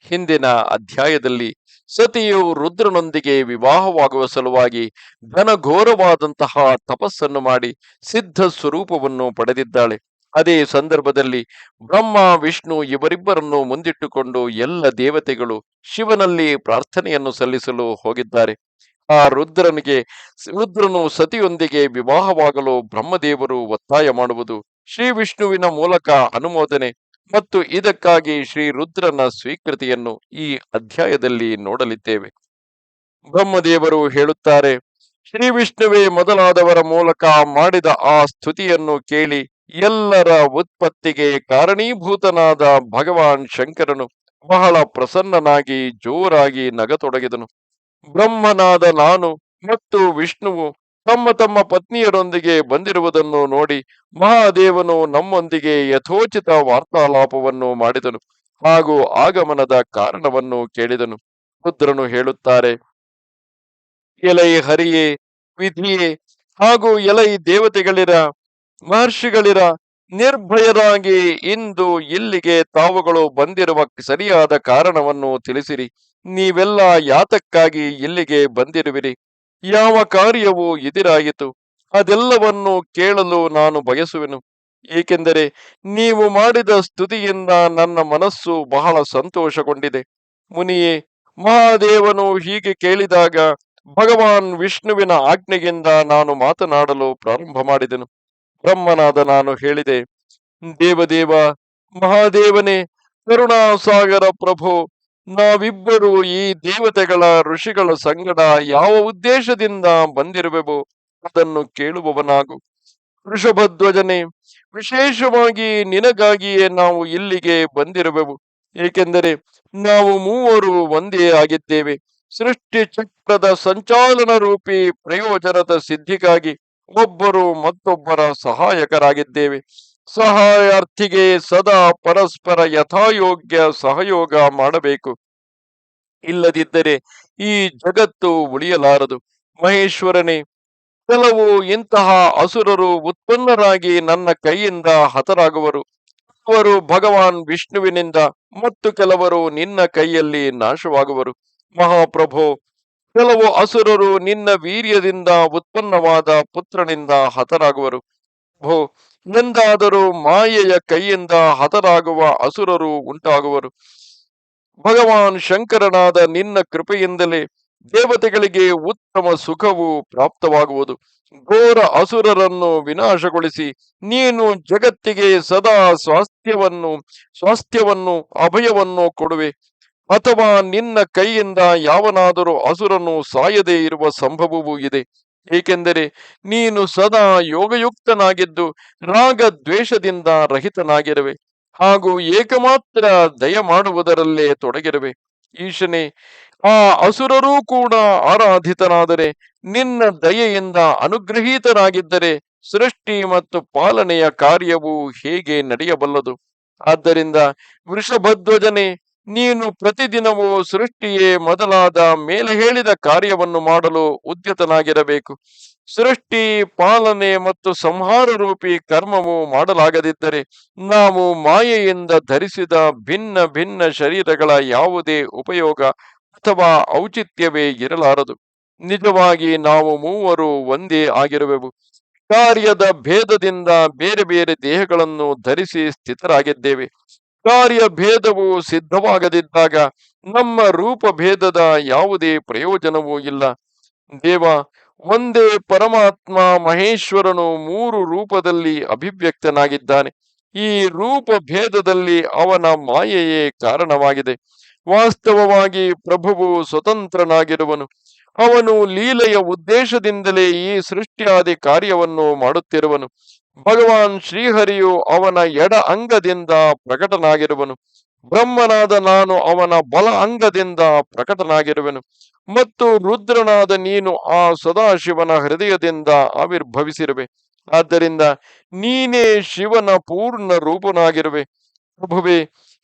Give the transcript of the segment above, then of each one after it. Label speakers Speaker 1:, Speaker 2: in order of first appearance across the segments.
Speaker 1: ಹಿಂದಿನ ಅಧ್ಯಾಯದಲ್ಲಿ ಸತಿಯು ರುದ್ರನೊಂದಿಗೆ ವಿವಾಹವಾಗುವ ಸಲುವಾಗಿ ಘನಘೋರವಾದಂತಹ ತಪಸ್ಸನ್ನು ಮಾಡಿ ಸಿದ್ಧ ಸ್ವರೂಪವನ್ನು ಪಡೆದಿದ್ದಾಳೆ. ಅದೇ ಸಂದರ್ಭದಲ್ಲಿ ಬ್ರಹ್ಮ, ವಿಷ್ಣು ಇವರಿಬ್ಬರನ್ನು ಮುಂದಿಟ್ಟುಕೊಂಡು ಎಲ್ಲ ದೇವತೆಗಳು ಶಿವನಲ್ಲಿ ಪ್ರಾರ್ಥನೆಯನ್ನು ಸಲ್ಲಿಸಲು ಹೋಗಿದ್ದಾರೆ. ಆ ರುದ್ರನಿಗೆ ರುದ್ರನು ಸತಿಯೊಂದಿಗೆ ವಿವಾಹವಾಗಲು ಬ್ರಹ್ಮದೇವರು ಒತ್ತಾಯ ಮಾಡುವುದು ಶ್ರೀ ವಿಷ್ಣುವಿನ ಮೂಲಕ ಅನುಮೋದನೆ. ಮತ್ತು ಇದಕ್ಕಾಗಿ ಶ್ರೀ ರುದ್ರನ ಸ್ವೀಕೃತಿಯನ್ನು ಈ ಅಧ್ಯಾಯದಲ್ಲಿ ನೋಡಲಿದ್ದೇವೆ. ಬ್ರಹ್ಮದೇವರು ಹೇಳುತ್ತಾರೆ, ಶ್ರೀ ವಿಷ್ಣುವೇ ಮೊದಲಾದವರ ಮೂಲಕ ಮಾಡಿದ ಆ ಸ್ತುತಿಯನ್ನು ಕೇಳಿ ಎಲ್ಲರ ಉತ್ಪತ್ತಿಗೆ ಕಾರಣೀಭೂತನಾದ ಭಗವಾನ್ ಶಂಕರನು ಬಹಳ ಪ್ರಸನ್ನನಾಗಿ ಜೋರಾಗಿ ನಗತೊಡಗಿದನು. ಬ್ರಹ್ಮನಾದ ನಾನು ಮತ್ತು ವಿಷ್ಣುವು ತಮ್ಮ ತಮ್ಮ ಪತ್ನಿಯರೊಂದಿಗೆ ಬಂದಿರುವುದನ್ನು ನೋಡಿ ಮಹಾದೇವನು ನಮ್ಮೊಂದಿಗೆ ಯಥೋಚಿತ ವಾರ್ತಾಲಾಪವನ್ನು ಮಾಡಿದನು ಹಾಗೂ ಆಗಮನದ ಕಾರಣವನ್ನು ಕೇಳಿದನು. ರುದ್ರನು ಹೇಳುತ್ತಾರೆ, ಎಲೈ ಹರಿಯೇ, ವಿಧಿಯೇ ಹಾಗೂ ಎಲೈ ದೇವತೆಗಳಿರ, ಮಹರ್ಷಿಗಳಿರ ನಿರ್ಭಯರಾಗಿ ಇಂದು ಇಲ್ಲಿಗೆ ತಾವುಗಳು ಬಂದಿರುವ ಸರಿಯಾದ ಕಾರಣವನ್ನು ತಿಳಿಸಿರಿ. ನೀವೆಲ್ಲ ಯಾತಕ್ಕಾಗಿ ಇಲ್ಲಿಗೆ ಬಂದಿರುವಿರಿ? ಯಾವ ಕಾರ್ಯವೂ ಎದುರಾಯಿತು. ಅದೆಲ್ಲವನ್ನು ಕೇಳಲು ನಾನು ಬಯಸುವೆನು. ಏಕೆಂದರೆ ನೀವು ಮಾಡಿದ ಸ್ತುತಿಯಿಂದ ನನ್ನ ಮನಸ್ಸು ಬಹಳ ಸಂತೋಷಗೊಂಡಿದೆ. ಮುನಿಯೇ, ಮಹಾದೇವನು ಹೀಗೆ ಕೇಳಿದಾಗ ಭಗವಾನ್ ವಿಷ್ಣುವಿನ ಆಜ್ಞೆಯಿಂದ ನಾನು ಮಾತನಾಡಲು ಪ್ರಾರಂಭ ಮಾಡಿದೆನು. ಬ್ರಹ್ಮನಾದ ನಾನು ಹೇಳಿದೆ, ದೇವದೇವ, ಮಹಾದೇವನೇ, ಕರುಣಾಸಾಗರ ಪ್ರಭು ನಾವಿಬ್ಬರು ಈ ದೇವತೆಗಳ ಋಷಿಗಳ ಸಂಗಡ ಯಾವ ಉದ್ದೇಶದಿಂದ ಬಂದಿರುವೆವು ಅದನ್ನು ಕೇಳುವವನಾಗು. ವೃಷಭಧ್ವಜನೆ, ವಿಶೇಷವಾಗಿ ನಿನಗಾಗಿಯೇ ನಾವು ಇಲ್ಲಿಗೆ ಬಂದಿರುವೆವು. ಏಕೆಂದರೆ ನಾವು ಮೂವರು ಒಂದೇ ಆಗಿದ್ದೇವೆ. ಸೃಷ್ಟಿ ಚಕ್ರದ ಸಂಚಾಲನ ರೂಪಿ ಪ್ರಯೋಜನದ ಸಿದ್ಧಿಗಾಗಿ ಒಬ್ಬರು ಮತ್ತೊಬ್ಬರ ಸಹಾಯಕರಾಗಿದ್ದೇವೆ. ಸಹಾಯಾರ್ಥಿಗೆ ಸದಾ ಪರಸ್ಪರ ಯಥಾಯೋಗ್ಯ ಸಹಯೋಗ ಮಾಡಬೇಕು. ಇಲ್ಲದಿದ್ದರೆ ಈ ಜಗತ್ತು ಉಳಿಯಲಾರದು. ಮಹೇಶ್ವರನೇ, ಕೆಲವು ಇಂತಹ ಅಸುರರು ಉತ್ಪನ್ನರಾಗಿ ನನ್ನ ಕೈಯಿಂದ ಹತರಾಗುವರು. ಅವರು ಭಗವಾನ್ ವಿಷ್ಣುವಿನಿಂದ ಮತ್ತು ಕೆಲವರು ನಿನ್ನ ಕೈಯಲ್ಲಿ ನಾಶವಾಗುವರು. ಮಹಾಪ್ರಭು, ಕೆಲವು ಅಸುರರು ನಿನ್ನ ವೀರ್ಯದಿಂದ ಉತ್ಪನ್ನವಾದ ಪುತ್ರನಿಂದ ಹತರಾಗುವರು. ಭೋ ಎಂದಾದರೂ ಮಾಯೆಯ ಕೈಯಿಂದ ಹತರಾಗುವ ಅಸುರರು ಉಂಟಾಗುವರು. ಭಗವಾನ್ ಶಂಕರನಾದ ನಿನ್ನ ಕೃಪೆಯಿಂದಲೇ ದೇವತೆಗಳಿಗೆ ಉತ್ತಮ ಸುಖವು ಪ್ರಾಪ್ತವಾಗುವುದು. ಘೋರ ಅಸುರರನ್ನು ವಿನಾಶಗೊಳಿಸಿ ನೀನು ಜಗತ್ತಿಗೆ ಸದಾ ಸ್ವಾಸ್ಥ್ಯವನ್ನು ಸ್ವಾಸ್ಥ್ಯವನ್ನು, ಅಭಯವನ್ನು ಕೊಡುವೆ. ಅಥವಾ ನಿನ್ನ ಕೈಯಿಂದ ಯಾವನಾದರೂ ಅಸುರನು ಸಾಯದೇ ಇರುವ ಸಂಭವವೂ ಇದೆ. ಏಕೆಂದರೆ ನೀನು ಸದಾ ಯೋಗಯುಕ್ತನಾಗಿದ್ದು ರಾಗ ದ್ವೇಷದಿಂದ ರಹಿತನಾಗಿರುವೆ ಹಾಗೂ ಏಕಮಾತ್ರ ದಯ ಮಾಡುವುದರಲ್ಲೇ ತೊಡಗಿರುವೆ. ಈಶನೇ, ಆ ಅಸುರರೂ ಕೂಡ ಆರಾಧಿತನಾದರೆ ನಿನ್ನ ದಯೆಯಿಂದ ಅನುಗ್ರಹೀತರಾಗಿದ್ದರೆ ಸೃಷ್ಟಿ ಮತ್ತು ಪಾಲನೆಯ ಕಾರ್ಯವು ಹೇಗೆ ನಡೆಯಬಲ್ಲದು. ಆದ್ದರಿಂದ ವೃಷಭಧ್ವಜನೆ ನೀನು ಪ್ರತಿದಿನವೂ ಸೃಷ್ಟಿಯೇ ಮೊದಲಾದ ಮೇಲೆ ಹೇಳಿದ ಕಾರ್ಯವನ್ನು ಮಾಡಲು ಉದ್ಯತನಾಗಿರಬೇಕು. ಸೃಷ್ಟಿ, ಪಾಲನೆ ಮತ್ತು ಸಂಹಾರ ರೂಪಿ ಕರ್ಮವು ಮಾಡಲಾಗದಿದ್ದರೆ ನಾವು ಮಾಯೆಯಿಂದ ಧರಿಸಿದ ಭಿನ್ನ ಭಿನ್ನ ಶರೀರಗಳ ಯಾವುದೇ ಉಪಯೋಗ ಅಥವಾ ಔಚಿತ್ಯವೇ ಇರಲಾರದು. ನಿಜವಾಗಿ ನಾವು ಮೂವರು ಒಂದೇ ಆಗಿರುವೆವು. ಕಾರ್ಯದ ಭೇದದಿಂದ ಬೇರೆ ಬೇರೆ ದೇಹಗಳನ್ನು ಧರಿಸಿ ಸ್ಥಿತರಾಗಿದ್ದೇವೆ. ಕಾರ್ಯ ಭೇದವು ಸಿದ್ಧವಾಗದಿದ್ದಾಗ ನಮ್ಮ ರೂಪ ಭೇದದ ಯಾವುದೇ ಪ್ರಯೋಜನವೂ ಇಲ್ಲ. ದೇವ, ಒಂದೇ ಪರಮಾತ್ಮ ಮಹೇಶ್ವರನು ಮೂರು ರೂಪದಲ್ಲಿ ಅಭಿವ್ಯಕ್ತನಾಗಿದ್ದಾನೆ. ಈ ರೂಪ ಭೇದದಲ್ಲಿ ಅವನ ಮಾಯೆಯೇ ಕಾರಣವಾಗಿದೆ. ವಾಸ್ತವವಾಗಿ ಪ್ರಭುವು ಸ್ವತಂತ್ರನಾಗಿರುವನು. ಅವನು ಲೀಲೆಯ ಉದ್ದೇಶದಿಂದಲೇ ಈ ಸೃಷ್ಟಿಯಾದಿ ಕಾರ್ಯವನ್ನು ಮಾಡುತ್ತಿರುವನು. ಭಗವಾನ್ ಶ್ರೀಹರಿಯು ಅವನ ಎಡ ಅಂಗದಿಂದ ಪ್ರಕಟನಾಗಿರುವನು. ಬ್ರಹ್ಮನಾದ ನಾನು ಅವನ ಬಲ ಅಂಗದಿಂದ ಪ್ರಕಟನಾಗಿರುವೆನು. ಮತ್ತು ರುದ್ರನಾದ ನೀನು ಆ ಸದಾಶಿವನ ಹೃದಯದಿಂದ ಆವಿರ್ಭವಿಸಿರುವೆ. ಆದ್ದರಿಂದ ನೀನೇ ಶಿವನ ಪೂರ್ಣ ರೂಪನಾಗಿರುವೆ. ಪ್ರಭುವೆ,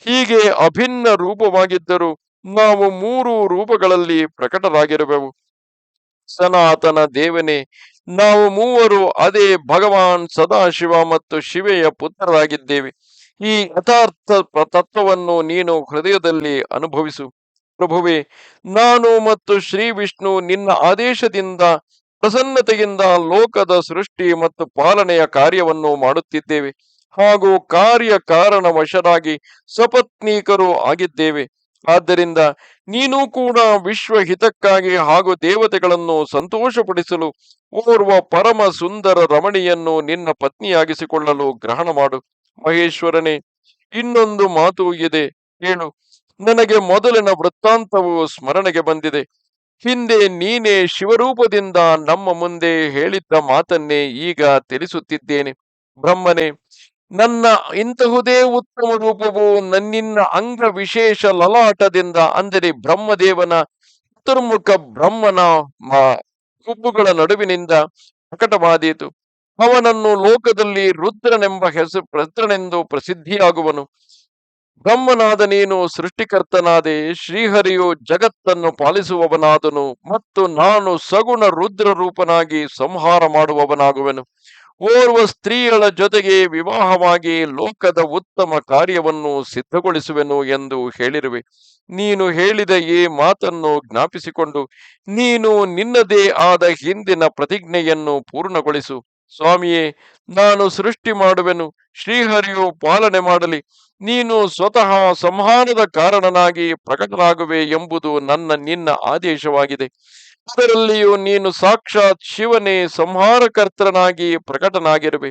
Speaker 1: ಹೀಗೆ ಅಭಿನ್ನ ರೂಪವಾಗಿದ್ದರೂ ನಾವು ಮೂರು ರೂಪಗಳಲ್ಲಿ ಪ್ರಕಟರಾಗಿರುವೆವು. ಸನಾತನ ದೇವನೇ, ನಾವು ಮೂವರು ಅದೇ ಭಗವಾನ್ ಸದಾಶಿವ ಮತ್ತು ಶಿವೆಯ ಪುತ್ರರಾಗಿದ್ದೇವೆ. ಈ ಯಥಾರ್ಥ ತತ್ವವನ್ನು ನೀನು ಹೃದಯದಲ್ಲಿ ಅನುಭವಿಸು. ಪ್ರಭುವೆ, ನಾನು ಮತ್ತು ಶ್ರೀ ವಿಷ್ಣು ನಿನ್ನ ಆದೇಶದಿಂದ, ಪ್ರಸನ್ನತೆಯಿಂದ ಲೋಕದ ಸೃಷ್ಟಿ ಮತ್ತು ಪಾಲನೆಯ ಕಾರ್ಯವನ್ನು ಮಾಡುತ್ತಿದ್ದೇವೆ. ಹಾಗೂ ಕಾರ್ಯ ಕಾರಣ ವಶರಾಗಿ ಸಪತ್ನೀಕರು ಆಗಿದ್ದೇವೆ. ಆದ್ದರಿಂದ ನೀನು ಕೂಡ ವಿಶ್ವ ಹಿತಕ್ಕಾಗಿ ಹಾಗೂ ದೇವತೆಗಳನ್ನು ಸಂತೋಷಪಡಿಸಲು ಓರ್ವ ಪರಮ ಸುಂದರ ರಮಣಿಯನ್ನು ನಿನ್ನ ಪತ್ನಿಯಾಗಿಸಿಕೊಳ್ಳಲು ಗ್ರಹಣ ಮಾಡು. ಮಹೇಶ್ವರನೇ, ಇನ್ನೊಂದು ಮಾತು ಇದೆ. ಹೇಳು, ನನಗೆ ಮೊದಲಿನ ವೃತ್ತಾಂತವು ಸ್ಮರಣೆಗೆ ಬಂದಿದೆ. ಹಿಂದೆ ನೀನೇ ಶಿವರೂಪದಿಂದ ನಮ್ಮ ಮುಂದೆ ಹೇಳಿದ್ದ ಮಾತನ್ನೇ ಈಗ ತಿಳಿಸುತ್ತಿದ್ದೇನೆ. ಬ್ರಹ್ಮನೇ ನನ್ನ ಇಂತಹುದೇ ಉತ್ತಮ ರೂಪವು ನನ್ನಿನ್ನ ಅಂಗ ವಿಶೇಷ ಲಲಾಟದಿಂದ ಅಂದರೆ ಬ್ರಹ್ಮದೇವನ ಚತುರ್ಮುಖ ಬ್ರಹ್ಮನ ಹುಬ್ಬುಗಳ ನಡುವಿನಿಂದ ಪ್ರಕಟವಾದೀತು. ಅವನನ್ನು ಲೋಕದಲ್ಲಿ ರುದ್ರನೆಂಬ ಹೆಸರು, ರುದ್ರನೆಂದು ಪ್ರಸಿದ್ಧಿಯಾಗುವನು. ಬ್ರಹ್ಮನಾದ ನೀನು ಸೃಷ್ಟಿಕರ್ತನಾದೆ, ಶ್ರೀಹರಿಯು ಜಗತ್ತನ್ನು ಪಾಲಿಸುವವನಾದನು ಮತ್ತು ನಾನು ಸಗುಣ ರುದ್ರ ರೂಪನಾಗಿ ಸಂಹಾರ ಮಾಡುವವನಾಗುವೆನು. ಓರ್ವ ಸ್ತ್ರೀಯಳ ಜೊತೆಗೆ ವಿವಾಹವಾಗಿ ಲೋಕದ ಉತ್ತಮ ಕಾರ್ಯವನ್ನು ಸಿದ್ಧಗೊಳಿಸುವೆನು ಎಂದು ಹೇಳಿರುವೆ. ನೀನು ಹೇಳಿದ ಈ ಮಾತನ್ನು ಜ್ಞಾಪಿಸಿಕೊಂಡು ನೀನು ನಿನ್ನದೇ ಆದ ಹಿಂದಿನ ಪ್ರತಿಜ್ಞೆಯನ್ನು ಪೂರ್ಣಗೊಳಿಸು. ಸ್ವಾಮಿಯೇ, ನಾನು ಸೃಷ್ಟಿ ಮಾಡುವೆನು, ಶ್ರೀಹರಿಯು ಪಾಲನೆ ಮಾಡಲಿ. ನೀನು ಸ್ವತಃ ಸಂಹಾರದ ಕಾರಣನಾಗಿ ಪ್ರಕಟನಾಗುವೆ ಎಂಬುದು ನನ್ನ ನಿನ್ನ ಆದೇಶವಾಗಿದೆ. ಅದರಲ್ಲಿಯೂ ನೀನು ಸಾಕ್ಷಾತ್ ಶಿವನೇ ಸಂಹಾರಕರ್ತನಾಗಿ ಪ್ರಕಟನಾಗಿರುವೆ.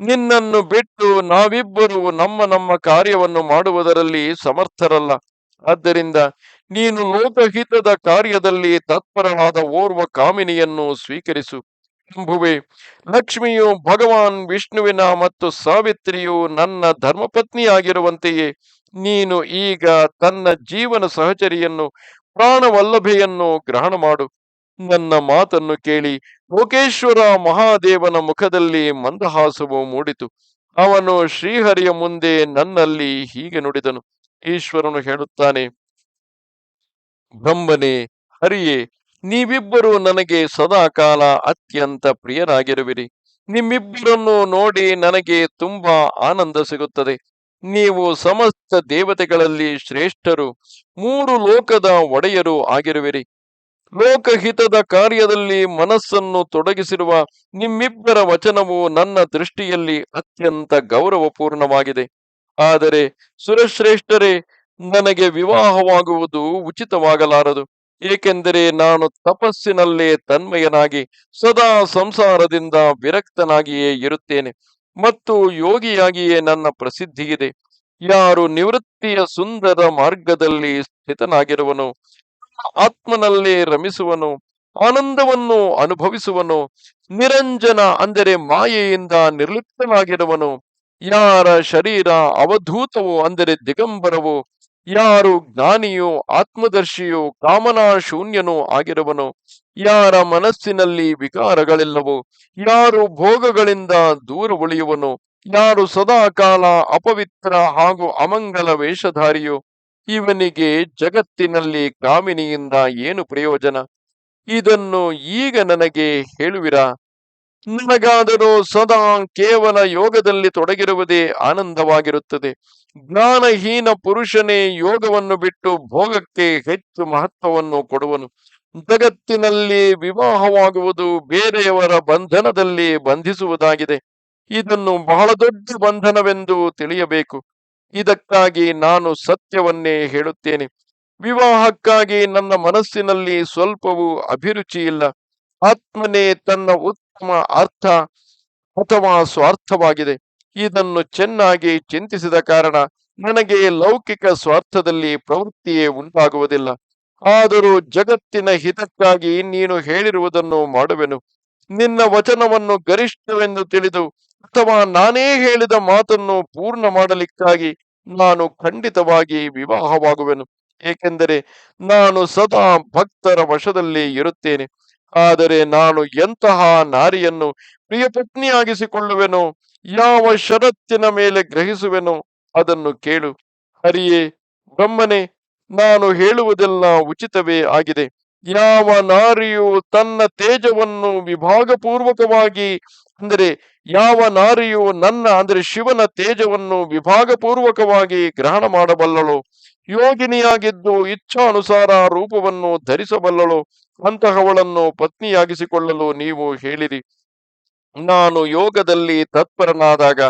Speaker 1: ನಿನ್ನನ್ನು ಬಿಟ್ಟು ನಾವಿಬ್ಬರು ನಮ್ಮ ನಮ್ಮ ಕಾರ್ಯವನ್ನು ಮಾಡುವುದರಲ್ಲಿ ಸಮರ್ಥರಲ್ಲ. ಆದ್ದರಿಂದ ನೀನು ಲೋಕಹಿತದ ಕಾರ್ಯದಲ್ಲಿ ತತ್ಪರನಾದ ಓರ್ವ ಕಾಮಿನಿಯನ್ನು ಸ್ವೀಕರಿಸು. ಎಂಬುವೆ, ಲಕ್ಷ್ಮಿಯು ಭಗವಾನ್ ವಿಷ್ಣುವಿನ ಮತ್ತು ಸಾವಿತ್ರಿಯು ನನ್ನ ಧರ್ಮಪತ್ನಿಯಾಗಿರುವಂತೆಯೇ, ನೀನು ಈಗ ತನ್ನ ಜೀವನ ಸಹಚರಿಯನ್ನು, ಪ್ರಾಣವಲ್ಲಭೆಯನ್ನು ಗ್ರಹಣ ಮಾಡು. ನನ್ನ ಮಾತನ್ನು ಕೇಳಿ ಲೋಕೇಶ್ವರ ಮಹಾದೇವನ ಮುಖದಲ್ಲಿ ಮಂದಹಾಸವು ಮೂಡಿತು. ಅವನು ಶ್ರೀಹರಿಯ ಮುಂದೆ ನನ್ನಲ್ಲಿ ಹೀಗೆ ನುಡಿದನು. ಈಶ್ವರನು ಹೇಳುತ್ತಾನೆ, ಬ್ರಹ್ಮನೇ, ಹರಿಯೇ, ನೀವಿಬ್ಬರು ನನಗೆ ಸದಾಕಾಲ ಅತ್ಯಂತ ಪ್ರಿಯರಾಗಿರುವಿರಿ. ನಿಮ್ಮಿಬ್ಬರನ್ನು ನೋಡಿ ನನಗೆ ತುಂಬಾ ಆನಂದ ಸಿಗುತ್ತದೆ. ನೀವು ಸಮಸ್ತ ದೇವತೆಗಳಲ್ಲಿ ಶ್ರೇಷ್ಠರು, ಮೂರು ಲೋಕದ ಒಡೆಯರು ಆಗಿರುವಿರಿ. ಲೋಕಹಿತದ ಕಾರ್ಯದಲ್ಲಿ ಮನಸ್ಸನ್ನು ತೊಡಗಿಸಿರುವ ನಿಮ್ಮಿಬ್ಬರ ವಚನವು ನನ್ನ ದೃಷ್ಟಿಯಲ್ಲಿ ಅತ್ಯಂತ ಗೌರವಪೂರ್ಣವಾಗಿದೆ. ಆದರೆ ಸುರಶ್ರೇಷ್ಠರೇ, ನನಗೆ ವಿವಾಹವಾಗುವುದು ಉಚಿತವಾಗಲಾರದು. ಏಕೆಂದರೆ ನಾನು ತಪಸ್ಸಿನಲ್ಲೇ ತನ್ಮಯನಾಗಿ ಸದಾ ಸಂಸಾರದಿಂದ ವಿರಕ್ತನಾಗಿಯೇ ಇರುತ್ತೇನೆ ಮತ್ತು ಯೋಗಿಯಾಗಿಯೇ ನನ್ನ ಪ್ರಸಿದ್ಧಿಯಿದೆ. ಯಾರು ನಿವೃತ್ತಿಯ ಸುಂದರ ಮಾರ್ಗದಲ್ಲಿ ಸ್ಥಿತನಾಗಿರುವನು ಆತ್ಮನಲ್ಲೇ ರಮಿಸುವನು, ಆನಂದವನ್ನು ಅನುಭವಿಸುವನು, ನಿರಂಜನ ಅಂದರೆ ಮಾಯೆಯಿಂದ ನಿರ್ಲಿಪ್ತನಾಗಿರುವನು. ಯಾರ ಶರೀರ ಅವಧೂತವು ಅಂದರೆ ದಿಗಂಬರವು, ಯಾರು ಜ್ಞಾನಿಯು, ಆತ್ಮದರ್ಶಿಯು ಕಾಮನಾ ಶೂನ್ಯನೂ ಆಗಿರುವನು. ಯಾರ ಮನಸ್ಸಿನಲ್ಲಿ ವಿಕಾರಗಳಿಲ್ಲವೋ, ಯಾರು ಭೋಗಗಳಿಂದ ದೂರ ಉಳಿಯುವನು. ಯಾರು ಸದಾ ಕಾಲ ಅಪವಿತ್ರ ಹಾಗೂ ಅಮಂಗಲ ವೇಷಧಾರಿಯೋ ಇವನಿಗೆ ಜಗತ್ತಿನಲ್ಲಿ ಕಾಮಿನಿಯಿಂದ ಏನು ಪ್ರಯೋಜನ? ಇದನ್ನು ಈಗ ನನಗೆ ಹೇಳುವಿರಾ? ನನಗಾದರೂ ಸದಾ ಕೇವಲ ಯೋಗದಲ್ಲಿ ತೊಡಗಿರುವುದೇ ಆನಂದವಾಗಿರುತ್ತದೆ. ಜ್ಞಾನಹೀನ ಪುರುಷನೇ ಯೋಗವನ್ನು ಬಿಟ್ಟು ಭೋಗಕ್ಕೆ ಹೆಚ್ಚು ಮಹತ್ವವನ್ನು ಕೊಡುವನು. ಜಗತ್ತಿನಲ್ಲಿ ವಿವಾಹವಾಗುವುದು ಬೇರೆಯವರ ಬಂಧನದಲ್ಲಿ ಬಂಧಿಸುವುದಾಗಿದೆ. ಇದನ್ನು ಬಹಳ ದೊಡ್ಡ ಬಂಧನವೆಂದು ತಿಳಿಯಬೇಕು. ಇದಕ್ಕಾಗಿ ನಾನು ಸತ್ಯವನ್ನೇ ಹೇಳುತ್ತೇನೆ. ವಿವಾಹಕ್ಕಾಗಿ ನನ್ನ ಮನಸ್ಸಿನಲ್ಲಿ ಸ್ವಲ್ಪವೂ ಅಭಿರುಚಿ ಇಲ್ಲ. ಆತ್ಮನೇ ತನ್ನ ಉತ್ತಮ ಅರ್ಥ ಅಥವಾ ಸ್ವಾರ್ಥವಾಗಿದೆ. ಇದನ್ನು ಚೆನ್ನಾಗಿ ಚಿಂತಿಸಿದ ಕಾರಣ ನನಗೆ ಲೌಕಿಕ ಸ್ವಾರ್ಥದಲ್ಲಿ ಪ್ರವೃತ್ತಿಯೇ ಉಂಟಾಗುವುದಿಲ್ಲ. ಆದರೂ ಜಗತ್ತಿನ ಹಿತಕ್ಕಾಗಿ ನೀನು ಹೇಳಿರುವುದನ್ನು ಮಾಡುವೆನು. ನಿನ್ನ ವಚನವನ್ನು ಗರಿಷ್ಠವೆಂದು ತಿಳಿದು ಅಥವಾ ನಾನೇ ಹೇಳಿದ ಮಾತನ್ನು ಪೂರ್ಣ ಮಾಡಲಿಕ್ಕಾಗಿ ನಾನು ಖಂಡಿತವಾಗಿ ವಿವಾಹವಾಗುವೆನು. ಏಕೆಂದರೆ ನಾನು ಸದಾ ಭಕ್ತರ ವಶದಲ್ಲಿ ಇರುತ್ತೇನೆ. ಆದರೆ ನಾನು ಎಂತಹ ನಾರಿಯನ್ನು ಪ್ರಿಯ ಪತ್ನಿಯಾಗಿಸಿಕೊಳ್ಳುವೆನೋ ಯಾವ ಷರತ್ತಿನ ಮೇಲೆ ಗ್ರಹಿಸುವೆನೋ ಅದನ್ನು ಕೇಳು. ಹರಿಯೇ, ಬ್ರಹ್ಮನೇ, ನಾನು ಹೇಳುವುದೆಲ್ಲ ಉಚಿತವೇ ಆಗಿದೆ. ಯಾವ ನಾರಿಯು ತನ್ನ ತೇಜವನ್ನು ವಿಭಾಗಪೂರ್ವಕವಾಗಿ, ಅಂದರೆ ಯಾವ ನಾರಿಯು ನನ್ನ, ಅಂದರೆ ಶಿವನ ತೇಜವನ್ನು ವಿಭಾಗಪೂರ್ವಕವಾಗಿ ಗ್ರಹಣ ಮಾಡಬಲ್ಲಳು. ಯೋಗಿನಿಯಾಗಿದ್ದು ಇಚ್ಛಾನುಸಾರ ರೂಪವನ್ನು ಧರಿಸಬಲ್ಲಳು. ಅಂತಹವಳನ್ನು ಪತ್ನಿಯಾಗಿಸಿಕೊಳ್ಳಲು ನೀವು ಹೇಳಿರಿ. ನಾನು ಯೋಗದಲ್ಲಿ ತತ್ಪರನಾದಾಗ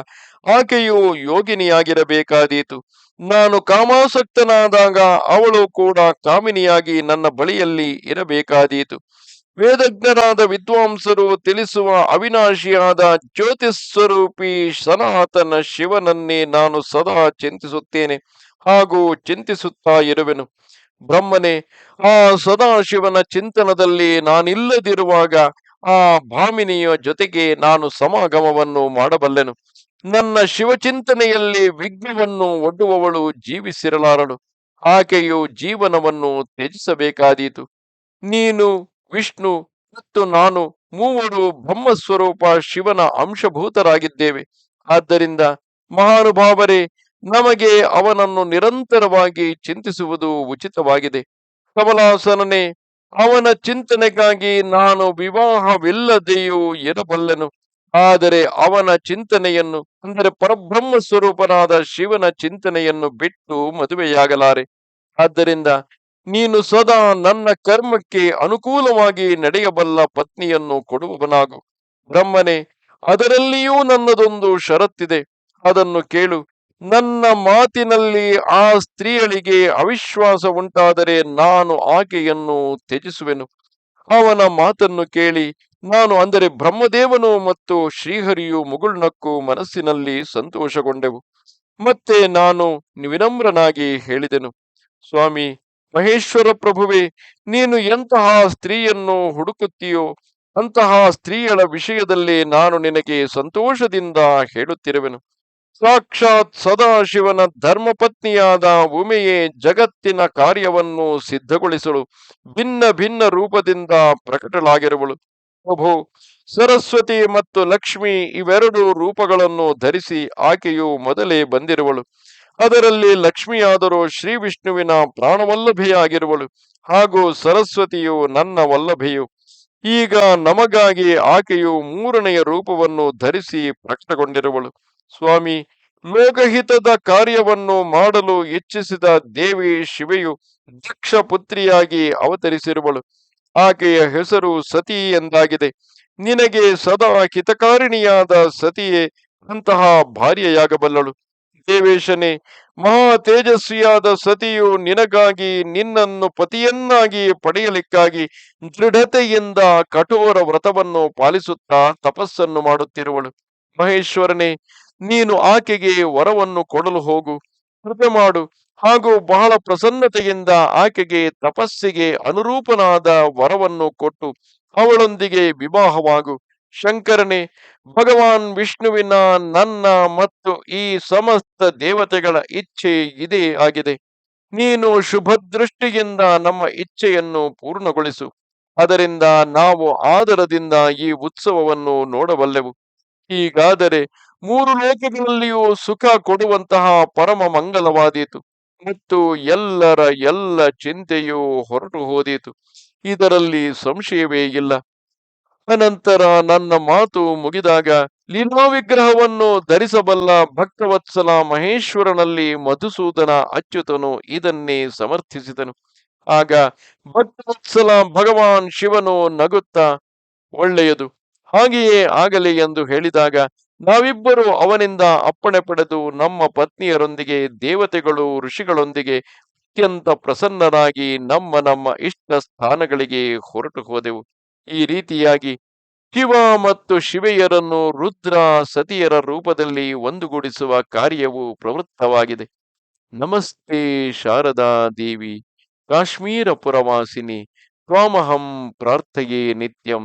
Speaker 1: ಆಕೆಯು ಯೋಗಿನಿಯಾಗಿರಬೇಕಾದೀತು. ನಾನು ಕಾಮಾಸಕ್ತನಾದಾಗ ಅವಳು ಕೂಡ ಕಾಮಿನಿಯಾಗಿ ನನ್ನ ಬಳಿಯಲ್ಲಿ ಇರಬೇಕಾದೀತು. ವೇದಜ್ಞರಾದ ವಿದ್ವಾಂಸರು ತಿಳಿಸುವ ಅವಿನಾಶಿಯಾದ ಜ್ಯೋತಿಸ್ವರೂಪಿ ಸನಾತನ ಶಿವನನ್ನೇ ನಾನು ಸದಾ ಚಿಂತಿಸುತ್ತೇನೆ ಹಾಗೂ ಚಿಂತಿಸುತ್ತಾ ಇರುವೆನು. ಬ್ರಹ್ಮನೇ, ಆ ಸದಾಶಿವನ ಚಿಂತನದಲ್ಲಿ ನಾನಿಲ್ಲದಿರುವಾಗ ಆ ಭಾಮಿನಿಯ ಜೊತೆಗೆ ನಾನು ಸಮಾಗಮವನ್ನು ಮಾಡಬಲ್ಲೆನು. ನನ್ನ ಶಿವಚಿಂತನೆಯಲ್ಲಿ ವಿಘ್ನವನ್ನು ಒಡ್ಡುವವಳು ಜೀವಿಸಿರಲಾರಳು. ಆಕೆಯು ಜೀವನವನ್ನು ತ್ಯಜಿಸಬೇಕಾದೀತು. ನೀನು, ವಿಷ್ಣು ಮತ್ತು ನಾನು ಮೂವರು ಬ್ರಹ್ಮಸ್ವರೂಪ ಶಿವನ ಅಂಶಭೂತರಾಗಿದ್ದೇವೆ. ಆದ್ದರಿಂದ ಮಹಾನುಭಾವರೇ, ನಮಗೆ ಅವನನ್ನು ನಿರಂತರವಾಗಿ ಚಿಂತಿಸುವುದು ಉಚಿತವಾಗಿದೆ. ಕಮಲಾಸನನೇ, ಅವನ ಚಿಂತನೆಗಾಗಿ ನಾನು ವಿವಾಹವಿಲ್ಲದೆಯೂ ಇರಬಲ್ಲೆನು. ಆದರೆ ಅವನ ಚಿಂತನೆಯನ್ನು, ಅಂದರೆ ಪರಬ್ರಹ್ಮ ಸ್ವರೂಪನಾದ ಶಿವನ ಚಿಂತನೆಯನ್ನು ಬಿಟ್ಟು ಮದುವೆಯಾಗಲಾರೆ. ಆದ್ದರಿಂದ ನೀನು ಸದಾ ನನ್ನ ಕರ್ಮಕ್ಕೆ ಅನುಕೂಲವಾಗಿ ನಡೆಯಬಲ್ಲ ಪತ್ನಿಯನ್ನು ಕೊಡುವವನಾಗು. ಬ್ರಹ್ಮನೇ, ಅದರಲ್ಲಿಯೂ ನನ್ನದೊಂದು ಷರತ್ತಿದೆ. ಅದನ್ನು ಕೇಳು. ನನ್ನ ಮಾತಿನಲ್ಲಿ ಆ ಸ್ತ್ರೀಯಳಿಗೆ ಅವಿಶ್ವಾಸ ಉಂಟಾದರೆ ನಾನು ಆಕೆಯನ್ನು ತ್ಯಜಿಸುವೆನು. ಅವನ ಮಾತನ್ನು ಕೇಳಿ, ನಾನು ಅಂದರೆ ಬ್ರಹ್ಮದೇವನು ಮತ್ತು ಶ್ರೀಹರಿಯು ಮುಗುಳ್ನಕ್ಕು ಮನಸ್ಸಿನಲ್ಲಿ ಸಂತೋಷಗೊಂಡೆವು. ಮತ್ತೆ ನಾನು ವಿನಮ್ರನಾಗಿ ಹೇಳಿದೆನು. ಸ್ವಾಮಿ, ಮಹೇಶ್ವರ ಪ್ರಭುವೆ, ನೀನು ಎಂತಹ ಸ್ತ್ರೀಯನ್ನು ಹುಡುಕುತ್ತೀಯೋ, ಅಂತಹ ಸ್ತ್ರೀಯಳ ವಿಷಯದಲ್ಲಿ ನಾನು ನಿನಗೆ ಸಂತೋಷದಿಂದ ಹೇಳುತ್ತಿರುವೆನು. ಸಾಕ್ಷಾತ್ ಸದಾಶಿವನ ಧರ್ಮಪತ್ನಿಯಾದ ಉಮೆಯೇ ಜಗತ್ತಿನ ಕಾರ್ಯವನ್ನು ಸಿದ್ಧಗೊಳಿಸಲು ಭಿನ್ನ ಭಿನ್ನ ರೂಪದಿಂದ ಪ್ರಕಟಲಾಗಿರುವಳು ಪ್ರಭು, ಸರಸ್ವತಿ ಮತ್ತು ಲಕ್ಷ್ಮಿ ಇವೆರಡು ರೂಪಗಳನ್ನು ಧರಿಸಿ ಆಕೆಯು ಮೊದಲೇ ಬಂದಿರುವಳು. ಅದರಲ್ಲಿ ಲಕ್ಷ್ಮಿಯಾದರೂ ಶ್ರೀ ವಿಷ್ಣುವಿನ ಪ್ರಾಣವಲ್ಲಭೆಯಾಗಿರುವಳು ಹಾಗೂ ಸರಸ್ವತಿಯು ನನ್ನ ವಲ್ಲಭೆಯು. ಈಗ ನಮಗಾಗಿ ಆಕೆಯು ಮೂರನೆಯ ರೂಪವನ್ನು ಧರಿಸಿ ಪ್ರಕಟಗೊಂಡಿರುವಳು. ಸ್ವಾಮಿ ಲೋಕಹಿತದ ಕಾರ್ಯವನ್ನು ಮಾಡಲು ಇಚ್ಛಿಸಿದ ದೇವಿ ಶಿವೆಯು ದಕ್ಷ ಪುತ್ರಿಯಾಗಿ ಅವತರಿಸಿರುವಳು. ಆಕೆಯ ಹೆಸರು ಸತಿ ಎಂದಾಗಿದೆ. ನಿನಗೆ ಸದಾ ಹಿತಕಾರಿಣಿಯಾದ ಸತಿಯೇ ಅಂತಹ ಭಾರ್ಯೆಯಾಗಬಲ್ಲಳು. ದೇವೇಶನೇ ಮಹಾ ತೇಜಸ್ವಿಯಾದ ಸತಿಯು ನಿನಗಾಗಿ ನಿನ್ನನ್ನು ಪತಿಯನ್ನಾಗಿ ಪಡೆಯಲಿಕ್ಕಾಗಿ ದೃಢತೆಯಿಂದ ಕಠೋರ ವ್ರತವನ್ನು ಪಾಲಿಸುತ್ತಾ ತಪಸ್ಸನ್ನು ಮಾಡುತ್ತಿರುವಳು. ಮಹೇಶ್ವರನೇ ನೀನು ಆಕೆಗೆ ವರವನ್ನು ಕೊಡಲು ಹೋಗು, ಕೃಪೆ ಮಾಡು. ಹಾಗೂ ಬಹಳ ಪ್ರಸನ್ನತೆಯಿಂದ ಆಕೆಗೆ ತಪಸ್ಸಿಗೆ ಅನುರೂಪನಾದ ವರವನ್ನು ಕೊಟ್ಟು ಅವಳೊಂದಿಗೆ ವಿವಾಹವಾಗು. ಶಂಕರನೇ, ಭಗವಾನ್ ವಿಷ್ಣುವಿನ ನನ್ನ ಮತ್ತು ಈ ಸಮಸ್ತ ದೇವತೆಗಳ ಇಚ್ಛೆ ಇದೇ ಆಗಿದೆ. ನೀನು ಶುಭ ದೃಷ್ಟಿಯಿಂದ ನಮ್ಮ ಇಚ್ಛೆಯನ್ನು ಪೂರ್ಣಗೊಳಿಸು. ಅದರಿಂದ ನಾವು ಆದರದಿಂದ ಈ ಉತ್ಸವವನ್ನು ನೋಡಬಲ್ಲೆವು. ಹೀಗಾದರೆ ಮೂರು ಲೋಕಗಳಲ್ಲಿಯೂ ಸುಖ ಕೊಡುವಂತಹ ಪರಮ ಮಂಗಲವಾದೀತು. ಮತ್ತು ಎಲ್ಲರ ಎಲ್ಲ ಚಿಂತೆಯೂ ಹೊರಟು ಹೋದೀತು. ಇದರಲ್ಲಿ ಸಂಶಯವೇ ಇಲ್ಲ. ಅನಂತರ ನನ್ನ ಮಾತು ಮುಗಿದಾಗ ಲೀಲಾ ವಿಗ್ರಹವನ್ನು ಧರಿಸಬಲ್ಲ ಭಕ್ತವತ್ಸಲ ಮಹೇಶ್ವರನಲ್ಲಿ ಮಧುಸೂದನ ಅಚ್ಯುತನು ಇದನ್ನೇ ಸಮರ್ಥಿಸಿದನು. ಆಗ ಭಕ್ತವತ್ಸಲ ಭಗವಾನ್ ಶಿವನು ನಗುತ್ತ, ಒಳ್ಳೆಯದು. ಹಾಗೆಯೇ ಆಗಲಿ ಎಂದು ಹೇಳಿದಾಗ ನಾವಿಬ್ಬರು ಅವನಿಂದ ಅಪ್ಪಣೆ ಪಡೆದು ನಮ್ಮ ಪತ್ನಿಯರೊಂದಿಗೆ, ದೇವತೆಗಳು, ಋಷಿಗಳೊಂದಿಗೆ ಅತ್ಯಂತ ಪ್ರಸನ್ನರಾಗಿ ನಮ್ಮ ನಮ್ಮ ಇಷ್ಟ ಸ್ಥಾನಗಳಿಗೆ ಹೊರಟು ಹೋದೆವು. ಈ ರೀತಿಯಾಗಿ ಶಿವ ಮತ್ತು ಶಿವೆಯರನ್ನು ರುದ್ರ ಸತಿಯರ ರೂಪದಲ್ಲಿ ಒಂದುಗೂಡಿಸುವ ಕಾರ್ಯವು ಪ್ರವೃತ್ತವಾಗಿದೆ. ನಮಸ್ತೆ ಶಾರದಾ ದೇವಿ, ಕಾಶ್ಮೀರ ಪುರವಾಸಿನಿ, ತ್ವಾಮಹಂ ಪ್ರಾರ್ಥೆಯೇ ನಿತ್ಯಂ.